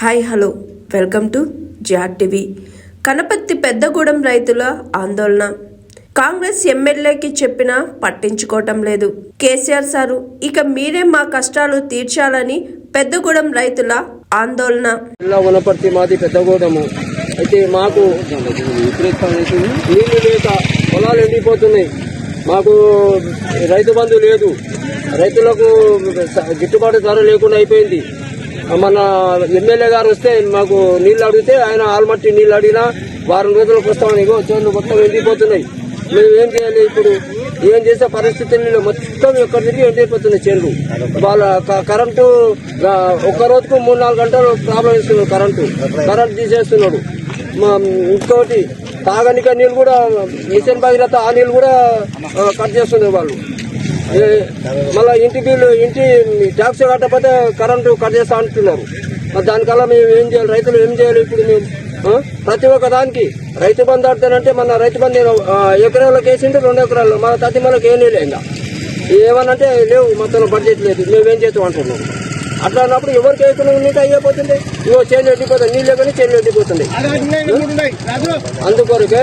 Hi hello. Welcome to Jat TV. కనపత్తి పెద్దగూడెం రైతుల ఆందోళన. కాంగ్రెస్ ఎమ్మెల్యేకి చెప్పినా పట్టించుకోవటం లేదు. కేసీఆర్ సారు ఇక మీరే మా కష్టాలు తీర్చాలని పెద్దగూడెం రైతుల ఆందోళన. జిల్లా వనపర్తి మాది పెద్దగూడెము. అయితే మాకు నీళ్ళు లేక పొలాలు ఎండిపోతున్నాయి. మాకు రైతు బంధు లేదు. రైతులకు గిట్టుబాటు ధర లేకుండా అయిపోయింది. మన ఎమ్మెల్యే గారు వస్తే మాకు నీళ్ళు అడిగితే ఆయన ఆల్మట్టి నీళ్ళు అడిగినా వారం రోజులకు వస్తామని ఇగో చేతులు మొత్తం ఎండిపోతున్నాయి. మేము ఏం చేయాలి ఇప్పుడు? ఏం చేసే పరిస్థితుల్లో మొత్తం ఎక్కడ తిరిగి ఎండిపోతున్నాయి చేనులు? వాళ్ళ కరెంటు ఒక్క రోజుకు మూడు నాలుగు గంటలు ప్రాబ్లం ఇస్తున్నాడు కరెంటు. కరెంట్ తీసేస్తున్నాడు. మా ఇంకోటి తాగనిక నీళ్ళు కూడా మిషన్ భగీరథ ఆ నీళ్ళు కూడా కట్ చేస్తున్నారు వాళ్ళు. మళ్ళా ఇంటి బిల్లు ఇంటి ట్యాక్స్ కట్టకపోతే కరెంటు కట్ చేస్తా అంటున్నారు. మరి దానికల్లా మేము ఏం చేయాలి? రైతులు ఏం చేయాలి ఇప్పుడు మేము? ప్రతి ఒక్క దానికి రైతు బంధు ఆడితేనంటే మన రైతు బంధు ఎకరాలకు వేసింటే రెండు ఎకరాలు. మన తతిమలకు ఏం లేదు ఇంకా. ఏమనంటే లేవు మొత్తం బడ్జెట్ లేదు. మేమేం చేస్తాం అంటున్నాం అట్లా అన్నప్పుడు ఎవరికి వేయకుండా నీట్ అయిపోతుంది ఇవో చేంజ్ ఎండిపోతుంది నీళ్ళు కానీ చేంజ్ ఎట్టిపోతుంది అందుకొరకే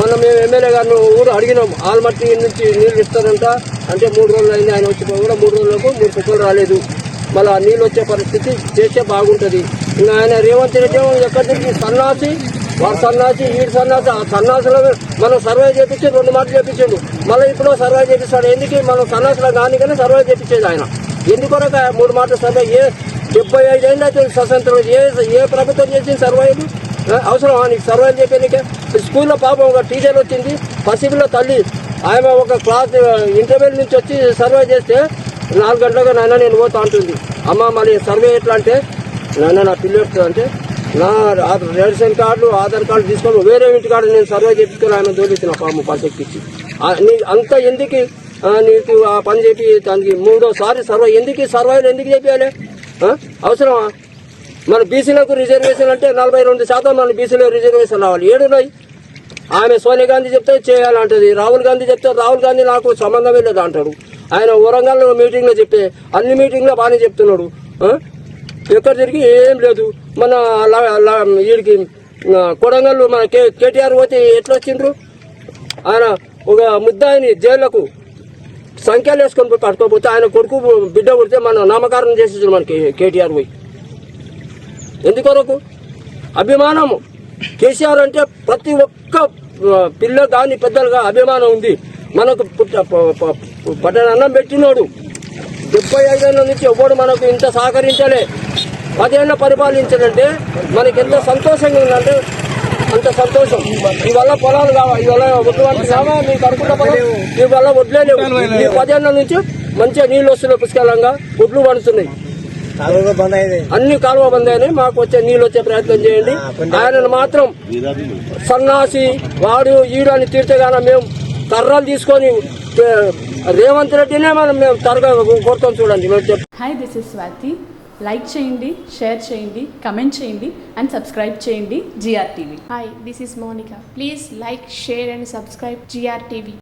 మనం మేము ఎమ్మెల్యే గారిని ఊరు అడిగినాం. ఆల్మట్టి నుంచి నీళ్ళు ఇస్తారంట. అంటే మూడు రోజులు అయింది ఆయన వచ్చిపోయి కూడా మూడు రోజులకు మూడు కుక్కలు రాలేదు. మళ్ళీ ఆ నీళ్ళు వచ్చే పరిస్థితి చేస్తే బాగుంటుంది. ఇంకా ఆయన రేవంత్ రెడ్డి ఎక్కడి నుంచి సన్నాసి వాడు సన్నాసి వీడు సన్నాసి ఆ సన్నాసులో మనం సర్వే చేపించి రెండు మాటలు చేపించాడు. మళ్ళీ ఇప్పుడు సర్వే చేపిస్తాడు. ఎందుకు మనం సన్నాసులో కానీ సర్వే చేపించేది ఆయన? ఎందుకొరకు మూడు మాటలు సర్వే? ఏ డెబ్బై ఐదు ఏళ్ళు అయితే స్వతంత్రం ఏ ఏ ప్రభుత్వం చేసింది సర్వేలు అవసరం నీకు సర్వేలు చెప్పేందుకే స్కూల్లో పాపం ఒక టీచర్ వచ్చింది పసిపిల్ల తల్లి ఆమె ఒక క్లాస్ ఇంటర్వ్యూల నుంచి వచ్చి సర్వే చేస్తే నాలుగు గంటలుగా నాయన నేను పోతా అంటుంది. అమ్మ మరి సర్వే ఎట్లా అంటే నాన్న నా పిల్లలు ఎట్లా అంటే నా రేషన్ కార్డు ఆధార్ కార్డు తీసుకొని వేరే ఇంటి కార్డు నేను సర్వే చేపించుకొని ఆమె తోలిచ్చిన పాము పాసెక్కిచ్చి. నీ అంత ఎందుకు నీకు ఆ పని చెప్పి దానికి మూడోసారి సర్వే ఎందుకు ఈ సర్వేలు ఎందుకు చెప్పాలి అవసరమా? మన బీసీలకు రిజర్వేషన్ అంటే నలభై రెండు శాతం మన బీసీలో రిజర్వేషన్ రావాలి. ఏడున్నాయి? ఆమె సోనియా గాంధీ చెప్తే చేయాలంటది. రాహుల్ గాంధీ చెప్తే రాహుల్ గాంధీ నాకు సంబంధమే లేదు అంటాడు. ఆయన వరంగల్ మీటింగ్లో చెప్తే అన్ని మీటింగ్లో బాగానే చెప్తున్నాడు. ఎక్కడ తిరిగి ఏం లేదు. మన వీడికి ఆ, కొడంగల్ మన కే కేటీఆర్ పోతే ఎట్లా వచ్చిండ్రు? ఆయన ఒక ముద్దాయిని జైళ్ళకు సంఖ్యలు వేసుకొని పోయి పట్టుకోకపోతే ఆయన కొడుకు బిడ్డ కొడితే మన నామకరణం చేసేసాడు మనకి కేటీఆర్ పోయి. ఎందుకొరకు? అభిమానము. కేసీఆర్ అంటే ప్రతి ఒక్క పిల్ల కానీ పెద్దలుగా అభిమానం ఉంది. మనకు పట్టణ అన్నం పెట్టినోడు. డెబ్బై ఐదేళ్ళ నుంచి ఎవడు మనకు ఇంత సహకరించలే. పదేళ్ళ పరిపాలించాలంటే మనకి ఎంత సంతోషంగా ఉందంటే అంత సంతోషం. ఇవల్ల పొలాలు కావా ఇవల్ల ఒడ్లు కావా మీకు పొలం ఇవల్ల వడ్లే లేవు. ఈ పదేళ్ళ నుంచి మంచిగా నీళ్ళు వస్తున్నాయి పుష్కలంగా ఒడ్లు పండుతున్నాయి. అన్ని కాలువ బంద్ అయినాయి. మాకు వచ్చే నీళ్ళు వచ్చే ప్రయత్నం చేయండి. ఆయనను మాత్రం సన్నాసి వాడు ఈడు అని తీర్చగానే మేము కర్రలు తీసుకొని రేవంత్ రెడ్డినే మనం మేము త్వరగా కొడతాం చూడండి. Hi this is Swathi like చేయండి షేర్ చేయండి కమెంట్ చేయండి అండ్ సబ్స్క్రైబ్ చేయండి GR TV Hi, this is Monica. Please like, share, and subscribe GRTV.